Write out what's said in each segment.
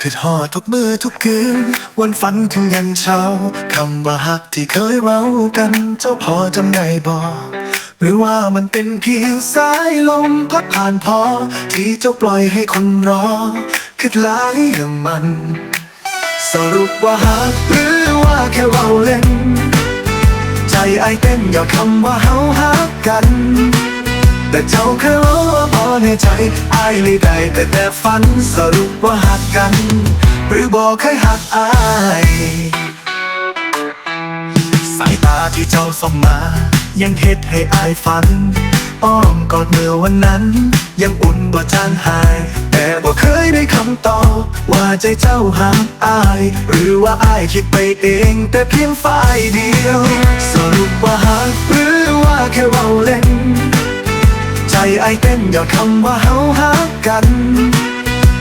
คือทอดทุกมือทุกคืน วันฝันถึงยันเช้าคำว่าฮักที่เคยเว้ากัน เจ้าพอจำได้บอกหรือว่ามันเป็นเพียงสายลมพัดผ่านพอ ที่เจ้าปล่อยให้คนรอ คิดหลายเรื่องมัน สรุปว่าฮักหรือว่าแค่เว้าเล่น ไอเต้นอย่าคำว่าเฮาฮักกัน แต่เจ้าแค่รู้ว่าพอในใจไอ้เลยได้แต่แต่ฝันสรุปว่าหักกัน หรือบอกเคยหักไอ้สายตาที่เจ้าส่งมา ยังเฮ็ดให้ไอฝัน อ้อมกอดเมื่อวันนั้น ยังอุ่นบ่จางหาย แต่บ่เคยได้คำตอบ ว่าใจเจ้าหักอาย หรือว่าอายคิดไปเองแต่เพียงฝ่ายเดียว สรุปว่าหักหรือว่าแค่เว้าเล่น ใจไอเต้นยอดคำว่าเฮาฮักกัน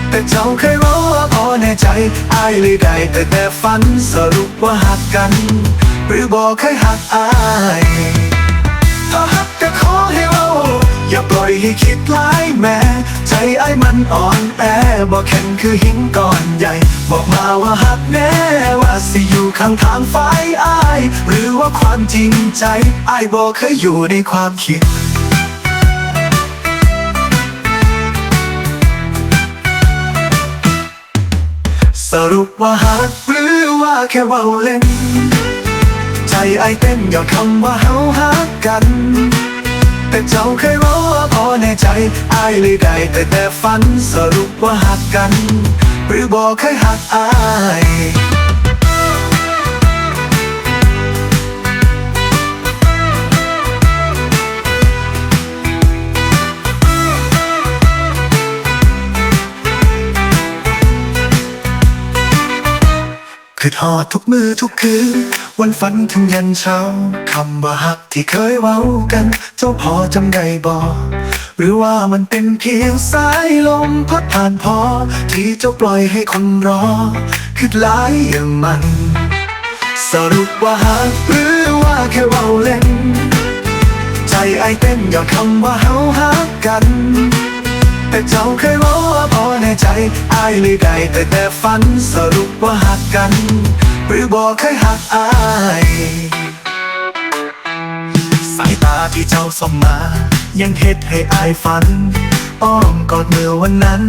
แต่เจ้าเคยรู้ว่าพอในใจอายเลยได้แต่แต่ฝันสรุปว่าหักกัน หรือบอกเคยหักอายถ้าหัก อย่าปให้คิดร้ายแม้ใจไอ้มันอ่อนแอบอกแข็งคือหินก้อนใหญ่ บอกมาว่าหักแน่ว่าสิอยู่ข้างทางฝ่ายอายหรือว่าความจริงใจไอ้บอกเคยอยู่ในความคิดสรุปว่าหักหรือว่าแค่เว่าเล่น ใจไอเต้นยอดคำว่าเฮาฮักกัน แต่เจ้าเคยว่า ใจอายเลยได้แต่แต่ฝันสรุปว่าหักกัน หรือบอกเคยหักอายคือทอดทุกมือทุกคืน วันฝันถึงยันเช้า คำว่าฮักที่เคยเว้ากัน เจ้าพอจำได้บอก หรือว่ามันเป็นเพียงสายลมพัดผ่านพอ ที่จ้าปล่อยให้คนรอคือหลายอย่างมัน สรุปว่าฮักหรือว่าแค่เว้าเล่น ใจไอเต้นยอดคำว่าเฮาฮักกัน แต่เจ้าเคยรู้ว่าพอในใจไอ้เลยได้แต่แต่ฝันสรุปว่าหักกัน หรือบอกเคยหักอาย สายตาที่เจ้าส่งมา ยังเฮ็ดให้อายฝัน อ้อมกอดเมื่อวันนั้น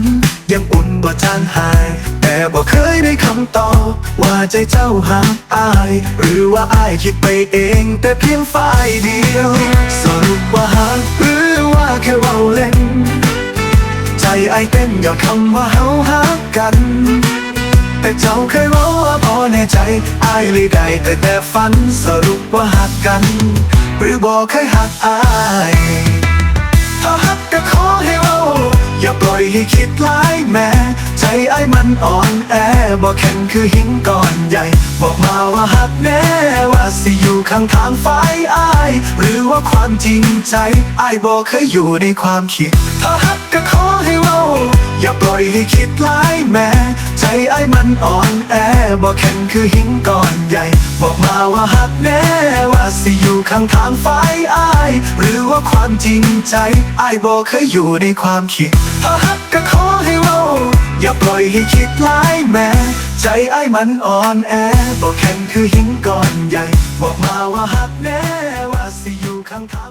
ยังอุ่นบ่จางหาย แต่บ่เคยได้คำตอบ ว่าใจเจ้าหักอาย หรือว่าอายคิดไปเอง แต่เพียงฝ่ายเดียว สรุปว่าหักหรือว่าแค่เว้าเล่น ใจไอเต้นยอดคำว่าเฮาฮักกัน แต่เจ้าเคยรู้ว่า ในใจไอายเลยได้แต่แต่ฝันสรุปว่าหักกัน หรือบอกเคยหักอายถ้าหักก็ขอให้เราอย่าปล่อยให้คิดร้ายแม้ใจไอ้มันอ่อนแอบอกแข็งคือหินก้อนใหญ่ บอกมาว่าหักแน่ว่าสิอยู่ข้างทางฝ่ายอายหรือว่าความจริงใจไอ้บอกเคยอยู่ในความคิด ถ้าหักก็ขอให้เราอย่าปล่อยให้คิดร้ายแม้ใจไอ้มันอ่อนแอ บอกแข็งคือหินก้อนใหญ่ บอกมาว่าหักแน่ว่าสิอยู่ข้างทางฝ่ายอาย หรือว่าความจริงใจไอ้บอกเคยอยู่ในความคิดถ้าหักก็ขอให้เราอย่าปล่อยให้คิดร้ายแม้ใจไอ้มันอ่อนแอ บอกแข็งคือหินก้อนใหญ่ บอกมาว่าหักแน่ว่าสิอยู่ข้างทาง